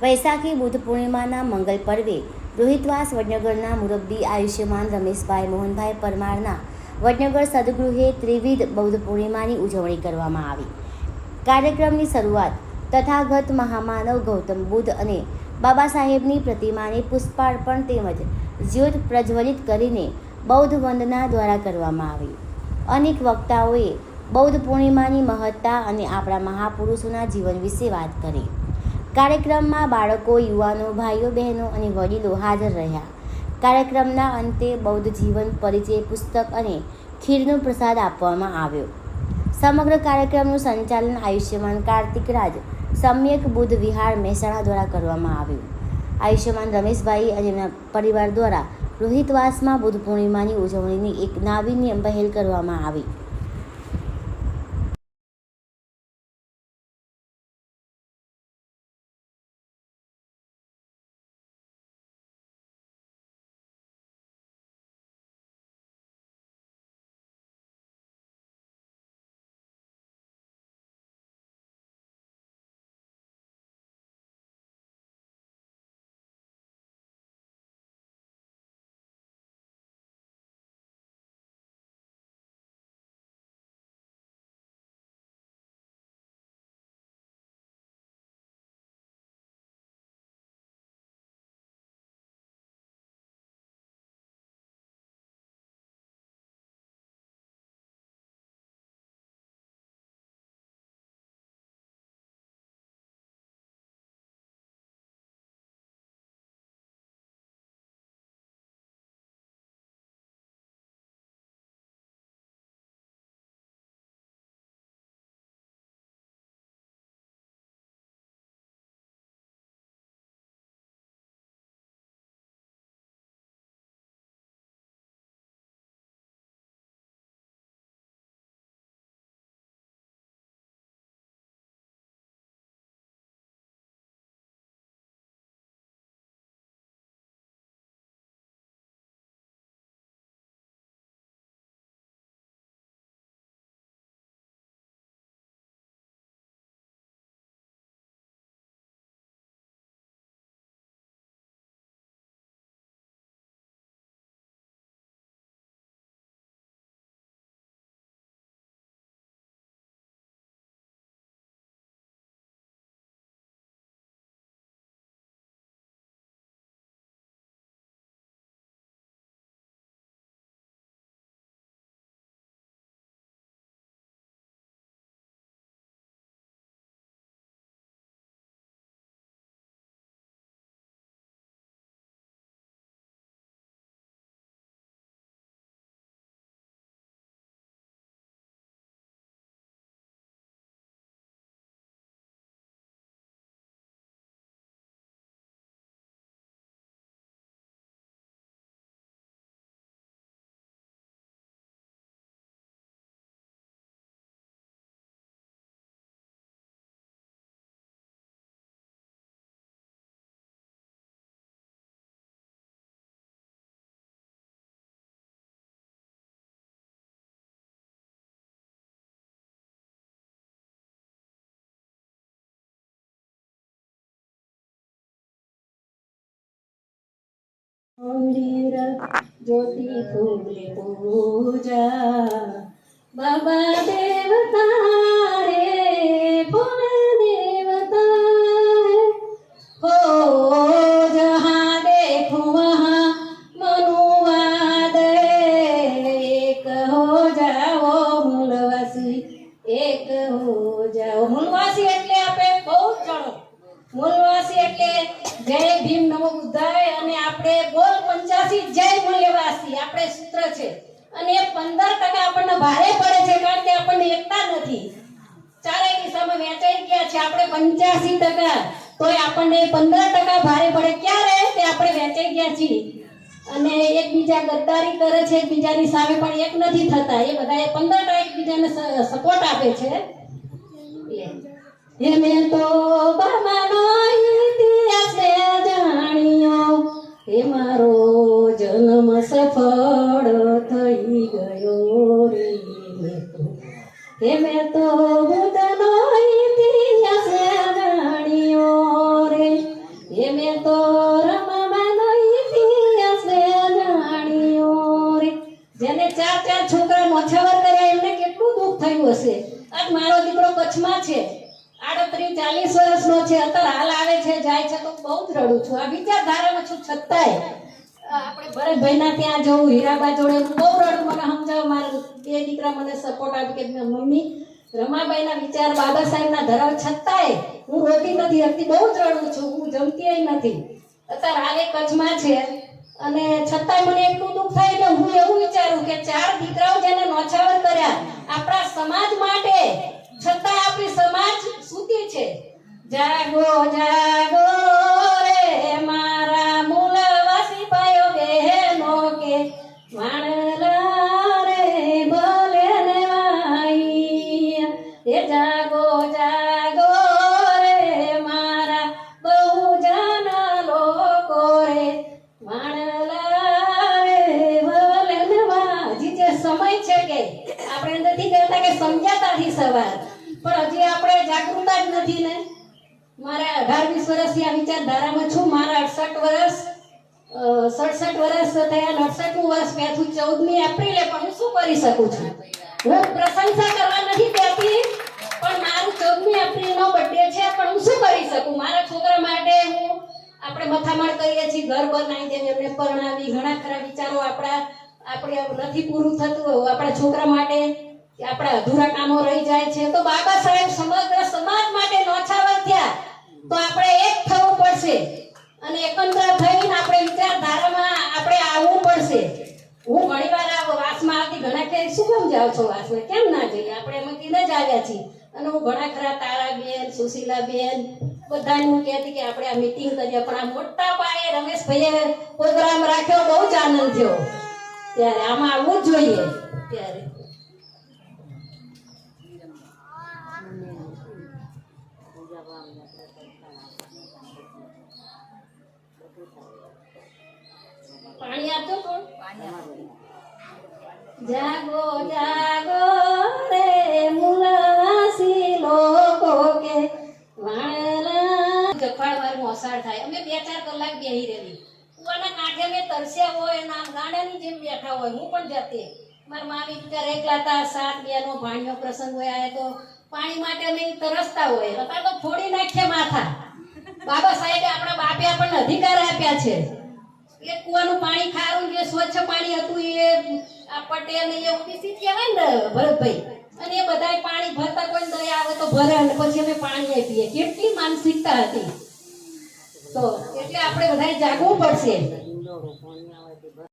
વૈશાખી બુદ્ધ પૂર્ણિમાના મંગલ પર્વે રોહિતવાસ વડનગરના મુરબ્બી આયુષ્યમાન રમેશભાઈ મોહનભાઈ પરમારના વડનગર સદગૃહે ત્રિવિધ બૌદ્ધ પૂર્ણિમાની ઉજવણી કરવામાં આવી. કાર્યક્રમની શરૂઆત તથાગત મહામાનવ ગૌતમ બુદ્ધ અને બાબા સાહેબની પ્રતિમાને પુષ્પાર્પણ તેમજ જ્યોત પ્રજ્વલિત કરીને બૌદ્ધ વંદના દ્વારા કરવામાં આવી. અનેક વક્તાઓએ બૌદ્ધ પૂર્ણિમાની મહત્તા અને આપણા મહાપુરુષોના જીવન વિશે વાત કરી. કાર્યક્રમમાં બાળકો, યુવાનો, ભાઈઓ, બહેનો અને વડીલો હાજર રહ્યા. કાર્યક્રમના અંતે બૌદ્ધ જીવન, પરિચય, પુસ્તક અને ખીરનો પ્રસાદ આપવામાં આવ્યો. સમગ્ર કાર્યક્રમનું સંચાલન આયુષ્યમાન કાર્તિક રાજ, સમ્યક બુદ્ધ વિહાર મહેસાણા દ્વારા કરવામાં આવ્યું. આયુષ્યમાન રમેશભાઈ અને એમના પરિવાર દ્વારા રોહિતવાસમાં બુદ્ધ પૂર્ણિમાની ઉજવણીની એક નાવીન્ય પહેલ કરવામાં આવી. મંદિર જ્યોતિ ફૂલે પૂજા. બાબા દેવતા પંચ્યાસી જય મૂલ્યવાસી, આપણે સૂત્ર છે. અને એ પંદર ટકા આપણને ભારે પડે છે કારણ કે આપણને એકતા નથી. ચારેય દિશામાં વેચાઈ ગયા છે, આપણે પંચ્યાસી ટકા. તોય આપણને પંદર ટકા ભારે પડે ક્યારે? તે આપણે વેચાઈ ગયા છીએ. અને એકબીજા ગદ્દારી કરે છે, એકબીજાની સામે પણ એક નથી થતા. એ બધા એ પંદર ટકા એકબીજાને સપોર્ટ આપે છે. એ મેં તો બર્માનો ઇતિહાસ જાણ્યો. હે મારો એમે તો હું તનો ઇતિહાસ જાણ્યો રે. એમે તો રમવાનો ઇતિહાસ જાણ્યો રે. જેને ચાર ચાર છોકરા મોછાવર કર્યા, એમને કેટલું દુઃખ થયું હશે? આજ મારો દીકરો કચ્છમાં છે. આડત્રીસ, ચાલીસ વર્ષનો છે. અત્યારે હાલ આવે છે, જાય છે. તો બહુ રડું છું. આ વિચારધારામાં છું છતાંય. આ ના ત્યાં જવું હીરાબા જોડે બહુ રડું, મને સમજાવ, મારા બે દીકરા મને સપોર્ટ આપી કે મમ્મી, રમાબાઈના વિચાર બાબા સાહેબના ધરાવ છતાંય હું રોતી નથી હતી બહુ જ રડું છું, હું જમતી નથી. અત્યારે હાલ કચ્છમાં છે અને છતાંય મને એટલું દુઃખ થાય એટલે હું એવું વિચારું કે ચાર દીકરાઓ જેને નોછાવર કર્યા, આપણા સમાજ માટે છતાંય આપણી સમાજ સૂતી છે. જાગો જાગો છે કે આપણે નથી કહેતા કે સમજાતા નથી સવાર પણ હજી આપણે જાગૃતતા જ નથી ને. મારા અઢાર વીસ વર્ષથી આ વિચારધારામાં છું. મારા અડસઠ વર્ષ સડસઠ વર્ષ થયા અડસઠ વર્ષ બેઠું ચૌદમી એપ્રિલે પણ હું શું કરી શકું છું? હું પ્રશંસા કરવા નથી કહેતી પણ મારું ચૌદમી એપ્રિલનો બર્થડે છે, પણ હું શું કરી શકું? મારા છોકરા માટે હું, આપણે મથામણ કરીએ છીએ, ઘર બનાવી દેવી, એમને પરણાવી, ઘણા ખરા વિચારો આપણા આપણે નથી પૂરું થતું આપણા છોકરા માટે, આપણા અધૂરા કામો રહી જાય છે. તો બાબા સાહેબ સમગ્ર સમાજ માટે નોછાવર થયા. તો આપણે એક થવું પડશે. અને એકંદર થઈને આપણે વિચારધારામાં આપણે આવવું પડશે. હું ઘણી વાર આ વાસમાં આવતી ઘણા કે, શું કેમ જાઓ છો વાસમાં કેમ ના જઈએ? આપણે એમાં કીધે જ આવ્યા છીએ. અને હું ઘણા ખરા તારાબેન, સુશીલાબેન બધાને હું કહેતી કે આપણે આ મિટિંગ કરીએ. પણ આ મોટા પાયે રમેશભાઈએ પ્રોગ્રામ રાખ્યો, બહુ જ આનંદ થયો. ત્યારે આમાં આવવું જ જોઈએ. ત્યારે. પાણી આપજો કોણ? જાગો જાગો રે મુલાસી લોકો કે વાણલા. જફાળ વાર મોસાળ થાય. અમે બે ચાર કલાક બેહી રહેલી. કુવાના કાંઠે અમે તરસ્યા હોય ના ગાડાની જેમ બેઠા હોય, હું પણ જતી. મારા મામી ત્યારે એકલા હતા, સાત બેનો ભાણીનો પ્રસંગ હોય આયો તો પાણી માટે અમે તરસતા હોય. અત્યારે તો ફોડી નાખીએ માથા. બાબા સાહેબે આપણા બાપે આપણને અધિકાર આપ્યા છે. એ કુવાનું પાણી ખારું, જે સ્વચ્છ પાણી હતું એ આ પટેલ ને એ ઓબીસી કહેવાય ને ભરતભાઈ. અને એ બધાય પાણી ભરતા કોઈ દયા આવે તો ભરે અને પછી અમે પાણી આપીએ. કેટલી માનસિકતા હતી. તો એટલે આપણે બધાએ જાગવું પડશે. 然后呢？